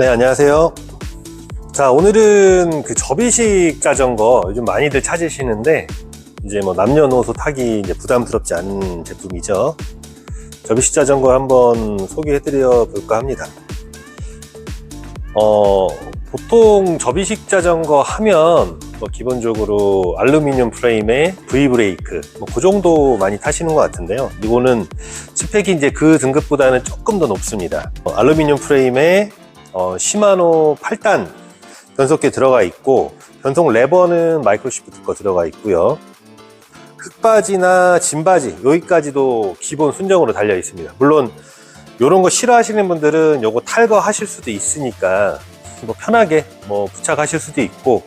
네, 안녕하세요. 자, 오늘은 그 접이식 자전거 요즘 많이들 찾으시는데 이제 뭐 남녀노소 타기 이제 부담스럽지 않은 제품이죠. 접이식 자전거 한번 소개해드려 볼까 합니다. 어, 보통 접이식 자전거 하면 뭐 기본적으로 알루미늄 프레임에 V 브레이크 뭐그 정도 많이 타시는 것 같은데요. 이거는 스펙이 이제 그 등급보다는 조금 더 높습니다. 어, 알루미늄 프레임에 어, 시마노 8단 변속기 들어가 있고 변속 레버는 마이크로시프트 거 들어가 있고요. 흙바지나 짐바지 여기까지도 기본 순정으로 달려 있습니다. 물론 이런 거 싫어하시는 분들은 요거 탈거하실 수도 있으니까 뭐 편하게 뭐 부착하실 수도 있고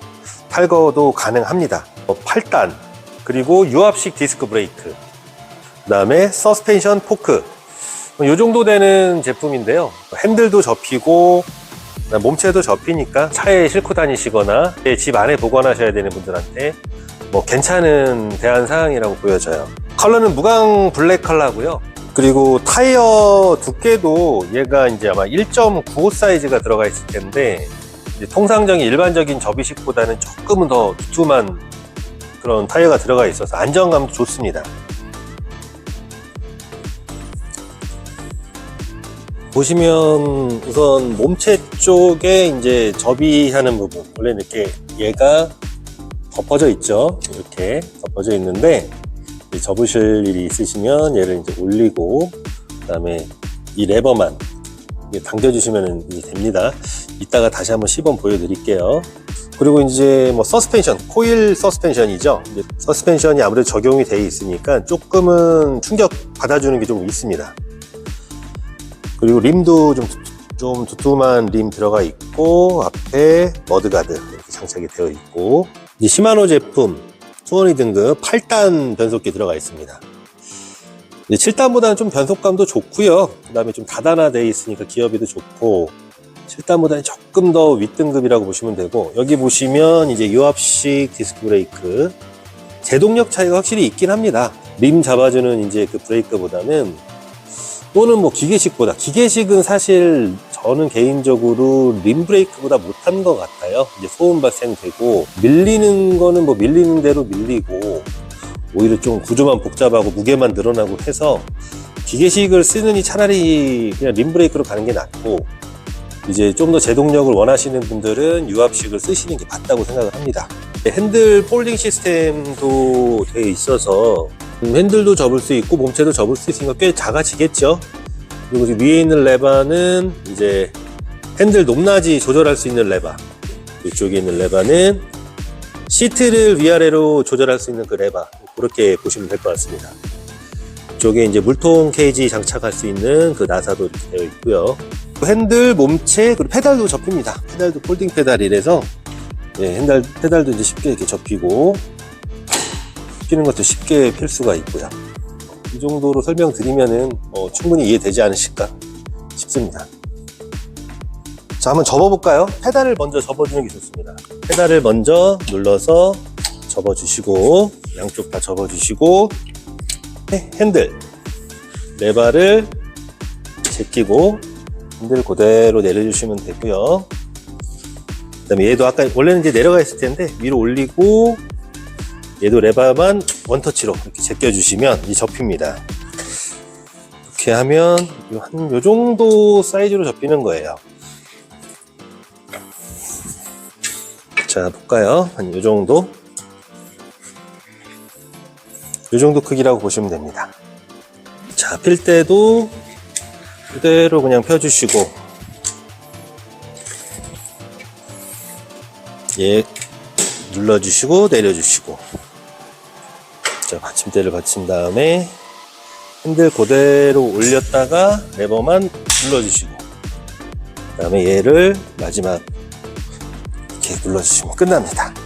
탈거도 가능합니다. 8단 그리고 유압식 디스크 브레이크 그 다음에 서스펜션 포크 이 정도 되는 제품인데요. 핸들도 접히고 몸체도 접히니까 차에 싣고 다니시거나 집 안에 보관하셔야 되는 분들한테 뭐 괜찮은 대안 사항이라고 보여져요. 컬러는 무광 블랙 컬러고요. 그리고 타이어 두께도 얘가 이제 아마 1.95 사이즈가 들어가 있을 텐데 통상적인 일반적인 접이식보다는 조금은 더 두툼한 그런 타이어가 들어가 있어서 안정감도 좋습니다. 보시면 우선 몸체 쪽에 이제 접이하는 부분 원래 이렇게 얘가 덮어져 있죠? 이렇게 덮어져 있는데 접으실 일이 있으시면 얘를 이제 올리고 그 다음에 이 레버만 당겨주시면 됩니다. 이따가 다시 한번 시범 보여드릴게요. 그리고 이제 뭐 서스펜션 코일 서스펜션이죠? 서스펜션이 아무래도 적용이 돼 있으니까 조금은 충격 받아주는 게 좀 있습니다 그리고 림도 좀, 두- 좀 두툼한 림 들어가 있고 앞에 머드가드 이렇게 장착이 되어 있고 이제 시마노 제품 수원이 등급 8단 변속기 들어가 있습니다. 7단보다는 좀 변속감도 좋고요. 그 다음에 좀 다단화되어 있으니까 기어비도 좋고 7단보다는 조금 더 윗등급이라고 보시면 되고 여기 보시면 이제 유압식 디스크 브레이크. 제동력 차이가 확실히 있긴 합니다. 림 잡아주는 이제 그 브레이크보다는 또는 뭐 기계식보다 기계식은 사실 저는 개인적으로 림 브레이크보다 못한 것 같아요. 이제 소음 발생되고 밀리는 거는 뭐 밀리는 대로 밀리고 오히려 좀 구조만 복잡하고 무게만 늘어나고 해서 기계식을 쓰느니 차라리 그냥 림 브레이크로 가는 게 낫고 이제 좀 더 제동력을 원하시는 분들은 유압식을 쓰시는 게 맞다고 생각을 합니다. 핸들 폴딩 시스템도 되어 있어서 음, 핸들도 접을 수 있고 몸체도 접을 수 있으니까 꽤 작아지겠죠. 그리고 위에 있는 레바는 이제 핸들 높낮이 조절할 수 있는 레바. 이쪽에 있는 레바는 시트를 위아래로 조절할 수 있는 그 레바. 그렇게 보시면 될 것 같습니다. 이쪽에 이제 물통 케이지 장착할 수 있는 그 나사도 이렇게 되어 있고요. 핸들, 몸체, 그리고 페달도 접힙니다. 페달도 폴딩 페달이라서 예, 핸들, 페달도 이제 쉽게 이렇게 접히고 피는 것도 쉽게 필 수가 있고요. 이 정도로 설명드리면은 어, 충분히 이해되지 않으실까 싶습니다. 자, 한번 접어볼까요? 페달을 먼저 접어주는 게 좋습니다. 페달을 먼저 눌러서 접어주시고 양쪽 다 접어주시고 네, 핸들 레바를 제끼고 핸들 그대로 내려주시면 되고요. 그 다음에 얘도 아까 원래는 이제 내려가 있을 텐데 위로 올리고 얘도 레바만 원터치로 이렇게 제껴주시면 이 접힙니다. 이렇게 하면 한 요 정도 사이즈로 접히는 거예요. 자, 볼까요? 한 요 정도? 요 정도 크기라고 보시면 됩니다. 자, 필 때도 그대로 그냥 펴주시고 얘 눌러주시고 내려주시고 자 받침대를 받친 다음에 핸들 그대로 올렸다가 레버만 눌러주시고 그 다음에 얘를 마지막 이렇게 눌러주시면 끝납니다